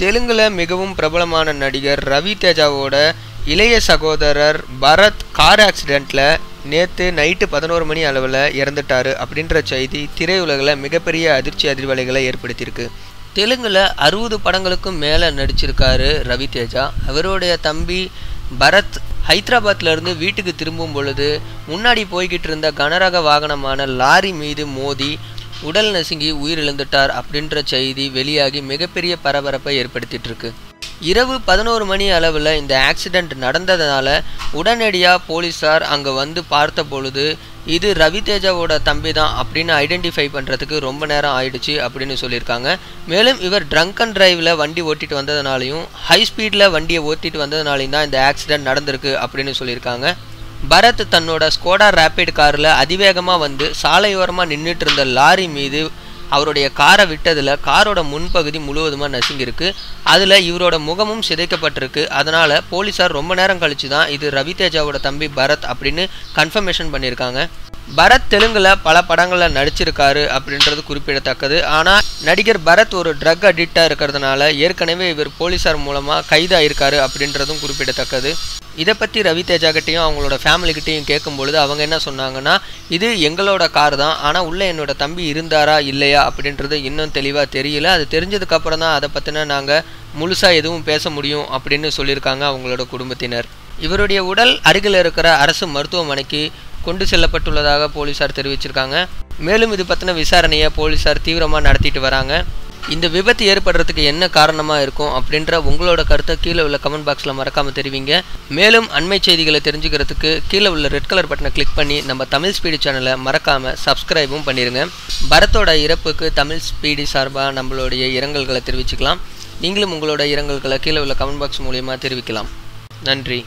தெலுங்கில் மிகவும் பிரபலமான நடிகர் ரவி தேஜாவோட இளைய சகோதரர் பரத் கார் ஆக்சிடெண்ட்டில் நேற்று நைட்டு பதினோரு மணி அளவில் இறந்துட்டாரு அப்படின்ற செய்தி திரையுலகில் மிகப்பெரிய அதிர்ச்சி அதிர்வலைகளை ஏற்படுத்தியிருக்கு. தெலுங்கில் அறுபது படங்களுக்கும் மேலே நடிச்சிருக்காரு ரவி தேஜா. அவருடைய தம்பி பரத் ஹைதராபாத்ல இருந்து வீட்டுக்கு திரும்பும் பொழுது முன்னாடி போய்கிட்டு இருந்த கனரக வாகனமான லாரி மீது மோதி உடல் நசுங்கி உயிரிழந்துட்டார் அப்படின்ற செய்தி வெளியாகி மிகப்பெரிய பரபரப்பை ஏற்படுத்திட்டு இருக்கு இரவு பதினோரு மணி அளவில் இந்த ஆக்சிடெண்ட் நடந்ததுனால உடனடியாக போலீஸார் அங்கே வந்து பார்த்த பொழுது இது ரவி தேஜாவோட தம்பி தான் அப்படின்னு ஐடென்டிஃபை பண்ணுறதுக்கு ரொம்ப நேரம் ஆயிடுச்சு அப்படின்னு சொல்லியிருக்காங்க. மேலும் இவர் ட்ரங்க் அண்ட் டிரைவில் வண்டி ஓட்டிட்டு வந்ததுனாலையும் ஹை ஸ்பீடில் வண்டியை ஓட்டிட்டு வந்ததுனாலையும் தான் இந்த ஆக்சிடெண்ட் நடந்திருக்கு அப்படின்னு சொல்லியிருக்காங்க. பரத் தன்னோட ஸ்கோடா ரேபிட் காரில் அதிவேகமாக வந்து சாலையோரமாக நின்றுட்டு இருந்த லாரி மீது அவருடைய காரை விட்டதில் காரோட முன்பகுதி முழுவதுமாக நசுங்கியிருக்கு. அதில் இவரோட முகமும் சிதைக்கப்பட்டிருக்கு. அதனால் போலீஸார் ரொம்ப நேரம் கழித்து தான் இது ரவிதேஜாவோட தம்பி பரத் அப்படின்னு கன்ஃபர்மேஷன் பண்ணியிருக்காங்க. பரத் தெலுங்கில் பல படங்களில் நடிச்சிருக்காரு அப்படின்றது குறிப்பிடத்தக்கது. ஆனால் நடிகர் பரத் ஒரு ட்ரக் அடிக்டாக இருக்கிறதுனால ஏற்கனவே இவர் போலீஸார் மூலமாக கைதாயிருக்காரு அப்படின்றதும் குறிப்பிடத்தக்கது. இதை பற்றி ரவி தேஜாக்கிட்டையும் அவங்களோட ஃபேமிலிக்கிட்டையும் கேட்கும்பொழுது அவங்க என்ன சொன்னாங்கன்னா இது எங்களோட கார் தான் ஆனால் உள்ளே என்னோட தம்பி இருந்தாரா இல்லையா அப்படின்றது இன்னும் தெளிவாக தெரியல. அது தெரிஞ்சதுக்கப்புறம் தான் அதை பற்றின நாங்கள் முழுசாக எதுவும் பேச முடியும் அப்படின்னு சொல்லியிருக்காங்க அவங்களோட குடும்பத்தினர். இவருடைய உடல் அருகில் இருக்கிற அரசு மருத்துவமனைக்கு கொண்டு செல்லப்பட்டுள்ளதாக போலீசார் தெரிவிச்சிருக்காங்க. மேலும் இது பற்றின விசாரணையை போலீசார் தீவிரமாக நடத்திட்டு வராங்க. இந்த விபத்து ஏற்படுறதுக்கு என்ன காரணமாக இருக்கும் அப்படின்ற உங்களோட கருத்தை கீழே உள்ள கமெண்ட் பாக்ஸில் மறக்காமல் தெரிவிங்க. மேலும் அண்மை செய்திகளை தெரிஞ்சுக்கிறதுக்கு கீழே உள்ள ரெட் கலர் பட்டனை கிளிக் பண்ணி நம்ம தமிழ் ஸ்பீடு சேனலை மறக்காமல் சப்ஸ்கிரைபும் பண்ணிடுங்க பரத்தோட இறப்புக்கு தமிழ் ஸ்பீடி சார்பாக நம்மளுடைய இரங்கல்களை தெரிவிச்சுக்கலாம். நீங்களும் உங்களோட இரங்கல்களை கீழே உள்ள கமெண்ட் பாக்ஸ் மூலியமாக தெரிவிக்கலாம். நன்றி.